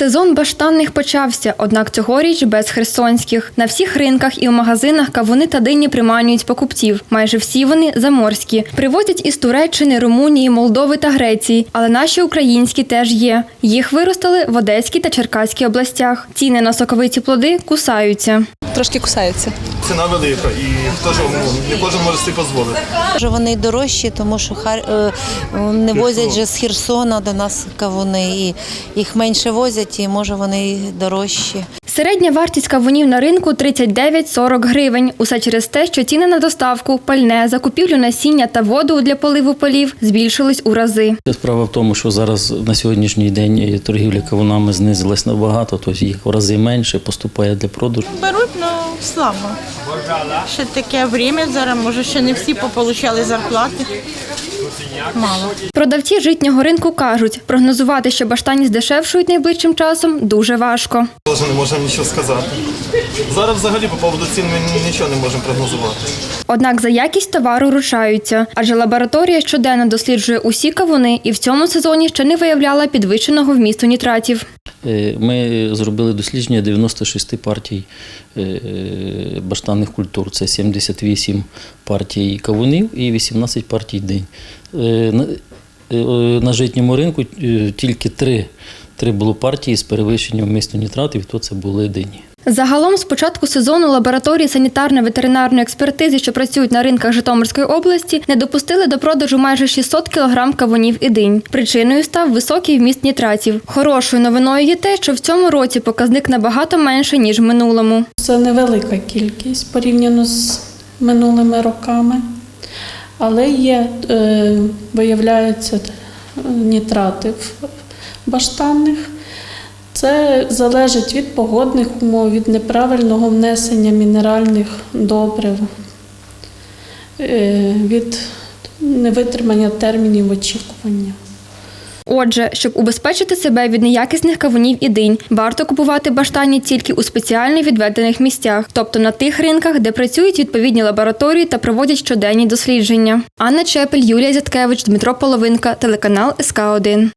Сезон баштанних почався, однак цьогоріч без херсонських. На всіх ринках і у магазинах кавуни та дині приманюють покупців. Майже всі вони заморські. Привозять із Туреччини, Румунії, Молдови та Греції, але наші українські теж є. Їх виростили в Одеській та Черкаській областях. Ціни на соковиті плоди кусаються. Трошки кусаються. ціна велика і хто ж ну, не кожен може собі дозволити. Може, вони дорожчі, тому що хар... не возять же з Херсона до нас кавуни, і їх менше возять, і може вони дорожчі. Середня вартість кавунів на ринку 39-40 гривень. Усе через те, що ціни на доставку, пальне, закупівлю насіння та воду для поливу полів збільшились у рази. Справа в тому, що зараз на сьогоднішній день торгівля кавунами знизилась набагато, тобто їх в рази менше поступає для продажу. Беруть, слабо. Ще таке время зараз, може, ще не всі пополучали зарплати. Мало. Продавці житнього ринку кажуть, прогнозувати, що баштані здешевшують найближчим часом, дуже важко. Теж не можемо нічого сказати. Зараз взагалі по поводу цін ми нічого не можемо прогнозувати. Однак за якість товару ручаються, адже лабораторія щоденно досліджує усі кавуни і в цьому сезоні ще не виявляла підвищеного вмісту нітратів. Е, Ми зробили дослідження 96 партій е, баштанних культур. Це 78 партій кавунів і 18 партій динь. Е, На, е, житньому ринку е, тільки три, три було партії з перевищенням вмісту нітратів, то це були дині. Загалом з початку сезону лабораторії санітарно-ветеринарної експертизи, що працюють на ринках Житомирської області, не допустили до продажу майже 600 кг кавунів і динь. Причиною став високий вміст нітратів. Хорошою новиною є те, що в цьому році показник набагато менше ніж в минулому. Це невелика кількість порівняно з минулими роками, але є, е, виявляються е, нітрати в баштанних. Це залежить від погодних умов, від неправильного внесення мінеральних добрив, е, від невитримання термінів очікування. Отже, щоб убезпечити себе від неякісних кавунів і динь, варто купувати баштані тільки у спеціально відведених місцях, тобто на тих ринках, де працюють відповідні лабораторії та проводять щоденні дослідження. Анна Чепель, Юлія Зяткевич, Дмитро Половинка, телеканал СК 1